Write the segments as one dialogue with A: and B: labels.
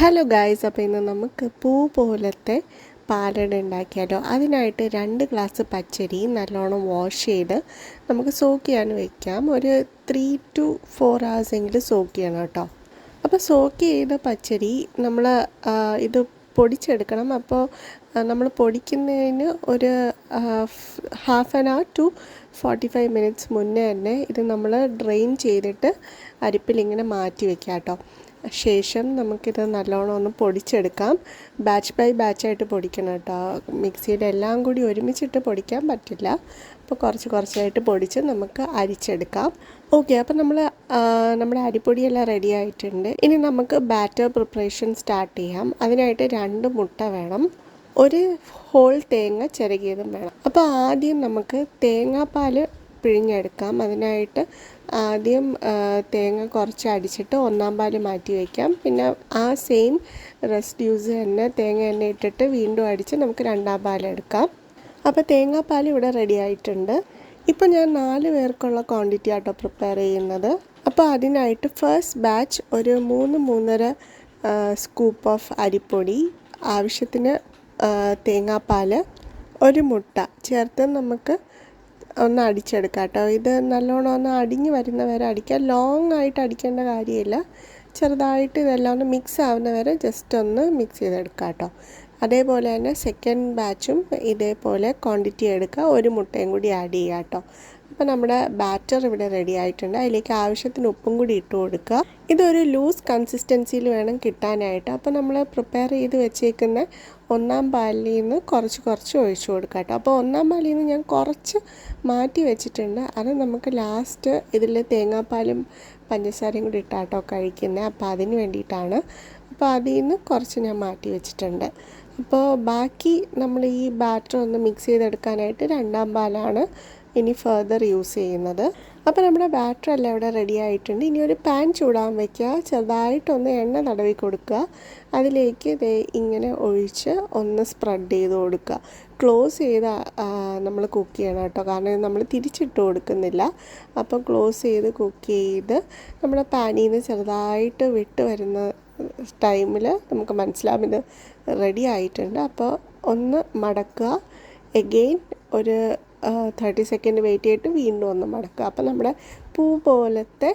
A: Hello guys അപ്പോൾ ഇന്ന് നമുക്ക് പൂ പോലത്തെ പാലട ഉണ്ടാക്കിയാലോ? അതിനായിട്ട് രണ്ട് ഗ്ലാസ് പച്ചരി നല്ലോണം വാഷ് ചെയ്ത് നമുക്ക് സോക്ക് ചെയ്യാൻ വയ്ക്കാം ഒരു ത്രീ ടു ഫോർ ഹവേഴ്സ് എങ്കിലും സോക്ക് ചെയ്യണം കേട്ടോ. അപ്പോൾ സോക്ക് ചെയ്ത പച്ചരി നമ്മൾ ഇത് പൊടിച്ചെടുക്കണം. അപ്പോൾ നമ്മൾ പൊടിക്കുന്നതിന് ഒരു half an hour to forty five minutes മുന്നേ തന്നെ ഇത് നമ്മൾ ഡ്രെയിൻ ചെയ്തിട്ട് അരിപ്പിലിങ്ങനെ മാറ്റി വെക്കാം കേട്ടോ. ശേഷം നമുക്കിത് നല്ലോണം ഒന്ന് പൊടിച്ചെടുക്കാം. ബാച്ച് ബൈ ബാച്ചായിട്ട് പൊടിക്കണം കേട്ടോ. മിക്സിയുടെ എല്ലാം കൂടി ഒരുമിച്ചിട്ട് പൊടിക്കാൻ പറ്റില്ല. അപ്പോൾ കുറച്ച് കുറച്ചായിട്ട് പൊടിച്ച് നമുക്ക് അരിച്ചെടുക്കാം. ഓക്കെ അപ്പോൾ നമ്മൾ നമ്മുടെ അരിപ്പൊടിയെല്ലാം റെഡി ആയിട്ടുണ്ട്. ഇനി നമുക്ക് ബാറ്റർ പ്രിപ്പറേഷൻ സ്റ്റാർട്ട് ചെയ്യാം. അതിനായിട്ട് രണ്ട് മുട്ട വേണം. ഒരു ഹോൾ തേങ്ങ ചിരകിയതും വേണം. അപ്പോൾ ആദ്യം നമുക്ക് തേങ്ങാപ്പാൽ പിഴിഞ്ഞെടുക്കാം. അതിനായിട്ട് ആദ്യം തേങ്ങ കുറച്ച് അടിച്ചിട്ട് ഒന്നാം പാൽ മാറ്റി വയ്ക്കാം പിന്നെ ആ സെയിം റെസ്ഡ്യൂസ് തന്നെ തേങ്ങ തന്നെ ഇട്ടിട്ട് വീണ്ടും അടിച്ച് നമുക്ക് രണ്ടാം പാൽ എടുക്കാം. അപ്പോൾ തേങ്ങാപ്പാൽ ഇവിടെ റെഡി ആയിട്ടുണ്ട്. ഇപ്പോൾ ഞാൻ നാല് പേർക്കുള്ള ക്വാണ്ടിറ്റി ആട്ടോ പ്രിപ്പയർ ചെയ്യുന്നത്. അപ്പോൾ അതിനായിട്ട് ഫസ്റ്റ് ബാച്ച് ഒരു മൂന്ന് മൂന്നര സ്കൂപ്പ് ഓഫ് അരിപ്പൊടി ആവശ്യത്തിന് തേങ്ങാപ്പാൽ ഒരു മുട്ട ചേർത്ത് നമുക്ക് ഒന്ന് അടിച്ചെടുക്കാം കേട്ടോ. ഇത് നല്ലോണം ഒന്ന് അടിഞ്ഞ് വരുന്ന വരെ അടിക്കാം. ലോങ് ആയിട്ട് അടിക്കേണ്ട കാര്യമില്ല. ചെറുതായിട്ട് ഇതെല്ലാം ഒന്ന് മിക്സ് ആവുന്ന വരെ ജസ്റ്റ് ഒന്ന് മിക്സ് ചെയ്തെടുക്കാം കേട്ടോ. അതേപോലെ തന്നെ സെക്കൻഡ് ബാച്ചും ഇതേപോലെ ക്വാണ്ടിറ്റി എടുക്കുക. ഒരു മുട്ടയും കൂടി ആഡ് ചെയ്യുക കേട്ടോ. അപ്പോൾ നമ്മുടെ ബാറ്റർ ഇവിടെ റെഡി ആയിട്ടുണ്ട്. അതിലേക്ക് ആവശ്യത്തിന് ഉപ്പും കൂടി ഇട്ട് കൊടുക്കുക. ഇതൊരു ലൂസ് കൺസിസ്റ്റൻസിയിൽ വേണം കിട്ടാനായിട്ട്. അപ്പോൾ നമ്മൾ പ്രിപ്പയർ ചെയ്ത് വെച്ചേക്കുന്ന ഒന്നാം പാലിൽ നിന്ന് കുറച്ച് കുറച്ച് ഒഴിച്ച് കൊടുക്കുക കേട്ടോ. അപ്പോൾ ഒന്നാം പാലിൽ നിന്ന് ഞാൻ കുറച്ച് മാറ്റി വെച്ചിട്ടുണ്ട്. അത് നമുക്ക് ലാസ്റ്റ് ഇതിൽ തേങ്ങാപ്പാലും പഞ്ചസാരയും കൂടി ഇട്ടാട്ടോ കഴിക്കുന്നത്. അപ്പോൾ അതിന് വേണ്ടിയിട്ടാണ്. അപ്പോൾ അതിൽ നിന്ന് കുറച്ച് ഞാൻ മാറ്റി വെച്ചിട്ടുണ്ട്. അപ്പോൾ ബാക്കി നമ്മൾ ഈ ബാറ്റർ ഒന്ന് മിക്സ് ചെയ്തെടുക്കാനായിട്ട് രണ്ടാം പാലാണ് ഇനി ഫർദർ യൂസ് ചെയ്യുന്നത്. അപ്പോൾ നമ്മുടെ ബാറ്റർ എല്ലാം ഇവിടെ റെഡി ആയിട്ടുണ്ട്. ഇനി ഒരു പാൻ ചൂടാൻ വയ്ക്കുക ചെറുതായിട്ടൊന്ന് എണ്ണ തടവി കൊടുക്കുക. അതിലേക്ക് ഇത് ഇങ്ങനെ ഒഴിച്ച് ഒന്ന് സ്പ്രെഡ് ചെയ്ത് കൊടുക്കുക. ക്ലോസ് ചെയ്ത് നമ്മൾ കുക്ക് ചെയ്യണം കേട്ടോ. കാരണം നമ്മൾ തിരിച്ചിട്ട് കൊടുക്കുന്നില്ല. അപ്പോൾ ക്ലോസ് ചെയ്ത് കുക്ക് ചെയ്ത് നമ്മുടെ പാനിൽ നിന്ന് ചെറുതായിട്ട് വിട്ട് വരുന്ന ടൈമിൽ നമുക്ക് മനസ്സിലാവും ഇത് റെഡി ആയിട്ടുണ്ട്. അപ്പോൾ ഒന്ന് മടക്കുക. എഗെയിൻ ഒരു തേർട്ടി സെക്കൻഡ് വെയിറ്റ് ചെയ്തിട്ട് വീണ്ടും ഒന്ന് മടക്കുക. അപ്പോൾ നമ്മുടെ പൂ പോലത്തെ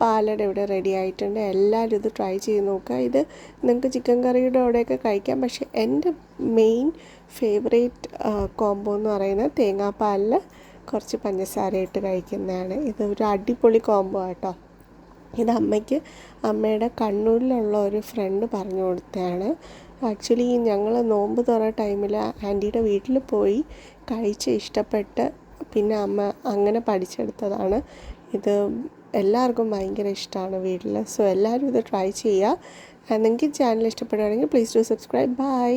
A: പാലട ഇവിടെ റെഡി ആയിട്ടുണ്ട്. എല്ലാവരും ഇത് ട്രൈ ചെയ്ത് നോക്കുക. ഇത് നിങ്ങൾക്ക് ചിക്കൻ കറിയുടെ കൂടെയൊക്കെ കഴിക്കാം. പക്ഷേ എന്റെ മെയിൻ ഫേവറേറ്റ് കോംബോ എന്ന് പറയുന്നത് തേങ്ങാപ്പാലിൽ കുറച്ച് പഞ്ചസാര ഇട്ട് കഴിക്കുന്നതാണ്. ഇത് ഒരു അടിപൊളി കോംബോ കേട്ടോ ഇത് അമ്മയ്ക്ക് അമ്മയുടെ കണ്ണൂരിലുള്ള ഒരു ഫ്രണ്ട് പറഞ്ഞു കൊടുത്തതാണ്. ആക്ച്വലി ഞങ്ങൾ നോമ്പ് തുറ ടൈമിൽ ആന്റിയുടെ വീട്ടിൽ പോയി കഴിച്ച് ഇഷ്ടപ്പെട്ട് പിന്നെ അമ്മ അങ്ങനെ പഠിച്ചെടുത്തതാണ്. ഇത് എല്ലാവർക്കും ഭയങ്കര ഇഷ്ടമാണ് വീട്ടിൽ സോ എല്ലാവരും ഇത് ട്രൈ ചെയ്യുക നിങ്ങൾക്ക് ചാനൽ ഇഷ്ടപ്പെടുകയാണെങ്കിൽ പ്ലീസ് ടു സബ്സ്ക്രൈബ് ബൈ